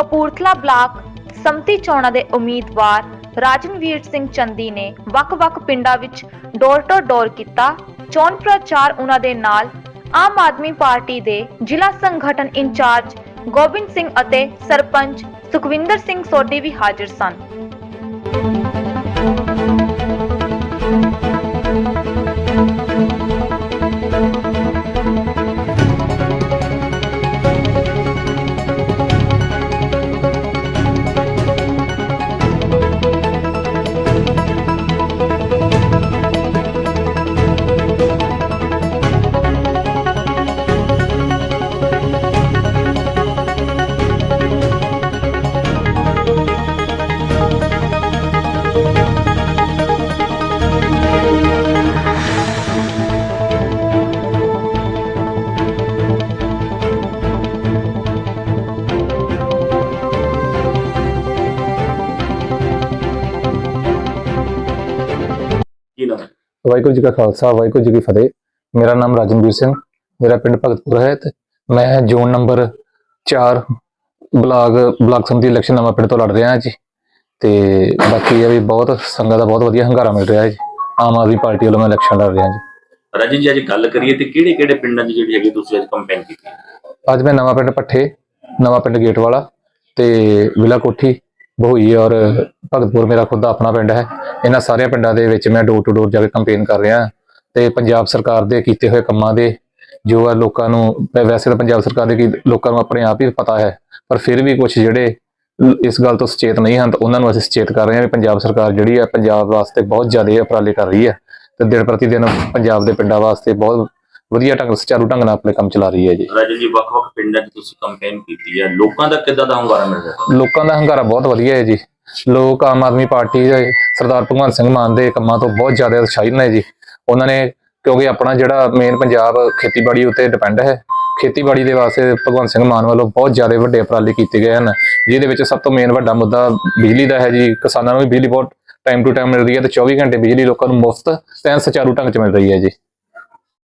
Kapurthala block ਸੰਮਤੀ ਚੋਣਾਂ ਦੇ ਉਮੀਦਵਾਰ ਰਾਜਨਵੀਰ ਸਿੰਘ ਚੰਦੀ ਨੇ ਵੱਖ-ਵੱਖ ਪਿੰਡਾਂ ਵਿੱਚ ਡੋਰ ਟੂ ਡੋਰ ਕੀਤਾ। ਚੋਣ ਪ੍ਰਚਾਰ ਉਹਨਾਂ ਦੇ ਨਾਲ ਆਮ ਆਦਮੀ ਪਾਰਟੀ ਦੇ ਜ਼ਿਲ੍ਹਾ ਸੰਗਠਨ ਇੰਚਾਰਜ ਗੋਬਿੰਦ ਸਿੰਘ ਅਤੇ ਸਰਪੰਚ ਸੁਖਵਿੰਦਰ ਸਿੰਘ ਸੋਢੀ ਵੀ ਹਾਜ਼ਰ ਸਨ। ਵਾਹਿਗੁਰੂ ਜੀ ਕਾ ਖਾਲਸਾ ਵਾਹਿਗੁਰੂ ਜੀ ਕੀ ਫਤਿਹ। ਮੇਰਾ ਨਾਮ ਰਾਜਨਵੀਰ ਸਿੰਘ ਮੇਰਾ ਪਿੰਡ ਭਗਤਪੁਰ ਹੈ ਤੇ ਮੈਂ ਜ਼ੋਨ ਨੰਬਰ 4 ਬਲਾਕ ਬਲਾਕ ਸੰਮਤੀ ਇਲੈਕਸ਼ਨ ਨਵਾਂ ਪਿੰਡ ਤੋਂ ਲੜ ਰਿਹਾ ਹਾਂ ਜੀ। ਤੇ ਬਾਕੀ ਇਹ ਵੀ ਬਹੁਤ ਸੰਗਤ ਦਾ ਬਹੁਤ ਵਧੀਆ ਹੰਗਾਰਾ ਮਿਲ ਰਿਹਾ ਹੈ ਜੀ। ਆਮ ਆਦਮੀ ਪਾਰਟੀ ਵੱਲੋਂ ਮੈਂ ਇਲੈਕਸ਼ਨ ਲੜ ਰਿਹਾ ਜੀ। ਰਾਜਨ ਜੀ ਅੱਜ ਗੱਲ ਕਰੀਏ ਤੇ ਕਿਹੜੇ ਕਿਹੜੇ ਪਿੰਡਾਂ 'ਚ ਜਿਹੜੀ ਹੈਗੀ ਤੁਸੀਂ ਅੱਜ ਕੰਪੇਨ ਕੀਤੀ? ਅੱਜ ਮੈਂ ਨਵਾਂ ਪਿੰਡ ਪੱਠੇ ਨਵਾਂ ਪਿੰਡ ਗੇਟ ਵਾਲਾ ਤੇ ਵਿਲਾ ਕੋਠੀ ਬਹੋਈ ਔਰ ਭਗਤਪੁਰ ਮੇਰਾ ਖੁਦ ਦਾ ਆਪਣਾ ਪਿੰਡ ਹੈ। ਇਹਨਾਂ ਸਾਰਿਆਂ ਪਿੰਡਾਂ ਦੇ ਵਿੱਚ ਮੈਂ ਡੋਰ ਟੂ ਡੋਰ ਜਾ ਕੇ ਕੰਪੇਨ ਕਰ ਰਿਹਾ। ਤੇ ਪੰਜਾਬ ਸਰਕਾਰ ਦੇ ਕੀਤੇ ਹੋਏ ਕੰਮਾਂ ਦੇ ਜੋ ਆ ਲੋਕਾਂ ਨੂੰ ਵੈਸੇ ਤਾਂ ਪੰਜਾਬ ਸਰਕਾਰ ਦੇ ਕੀ ਲੋਕਾਂ ਨੂੰ ਆਪਣੇ ਆਪ ਹੀ ਪਤਾ ਹੈ ਪਰ ਫਿਰ ਵੀ ਕੁਝ ਜਿਹੜੇ ਇਸ ਗੱਲ ਤੋਂ ਸੁਚੇਤ ਨਹੀਂ ਹਨ ਤਾਂ ਉਹਨਾਂ ਨੂੰ ਅਸੀਂ ਸੁਚੇਤ ਕਰ ਰਹੇ ਹਾਂ ਵੀ ਪੰਜਾਬ ਸਰਕਾਰ ਜਿਹੜੀ ਹੈ ਪੰਜਾਬ ਵਾਸਤੇ ਬਹੁਤ ਜ਼ਿਆਦਾ ਉਪਰਾਲੇ ਕਰ ਰਹੀ ਹੈ। ਤੇ ਦਿਨ ਪ੍ਰਤੀ ਦਿਨ ਪੰਜਾਬ ਦੇ ਪਿੰਡਾਂ ਵਾਸਤੇ ਬਹੁਤ ਵਧੀਆ ਢੰਗ ਸੁਚਾਰੂ ਢੰਗ ਨਾਲ ਆਪਣੇ ਕੰਮ ਚਲਾ ਰਹੀ ਹੈ ਜੀ। ਰਾਜਨ ਜੀ ਵੱਖ-ਵੱਖ ਪਿੰਡਾਂ 'ਚ ਤੁਸੀਂ ਕੰਪੇਨ ਕੀਤੀ ਹੈ। ਲੋਕਾਂ ਦਾ ਕਿੱਦਾਂ ਦਾ ਹੰਗਾਰਾ ਮਿਲ ਰਿਹਾ? ਲੋਕਾਂ ਦਾ ਹੰਗਾਰਾ ਬਹੁਤ ਵਧੀਆ ਹੈ ਜੀ। ਲੋਕ ਆਮ ਆਦਮੀ ਪਾਰਟੀ ਦੇ ਸਰਦਾਰ ਭਗਵੰਤ ਸਿੰਘ ਮਾਨ ਦੇ ਕੰਮਾਂ ਤੋਂ ਬਹੁਤ ਜ਼ਿਆਦਾ ਉਤਸ਼ਾਹਿਤ ਨੇ ਜੀ। ਉਹਨਾਂ ਨੇ ਕਿਉਂਕਿ ਆਪਣਾ ਜਿਹੜਾ ਮੇਨ ਪੰਜਾਬ ਖੇਤੀਬਾੜੀ ਉੱਤੇ ਡਿਪੈਂਡ ਹੈ, ਖੇਤੀਬਾੜੀ ਦੇ ਵਾਸਤੇ ਭਗਵੰਤ ਸਿੰਘ ਮਾਨ ਵੱਲੋਂ ਬਹੁਤ ਜ਼ਿਆਦਾ ਵੱਡੇ ਉਪਰਾਲੇ ਕੀਤੇ ਗਏ ਹਨ, ਜਿਹਦੇ ਵਿੱਚ ਸਭ ਤੋਂ ਮੇਨ ਵੱਡਾ ਮੁੱਦਾ ਬਿਜਲੀ ਦਾ ਹੈ ਜੀ। ਕਿਸਾਨਾਂ ਨੂੰ ਵੀ ਬਿਜਲੀ ਬਹੁਤ ਟਾਈਮ ਟੂ ਟਾਈਮ ਮਿਲ ਰਹੀ ਹੈ ਤੇ 24 ਘੰਟੇ ਬਿਜਲੀ ਲੋਕਾਂ ਨੂੰ ਮੁਫਤ ਤੇ ਸੁਚਾਰੂ ਢੰਗ 'ਚ ਮਿਲ ਰਹੀ ਹੈ ਜੀ।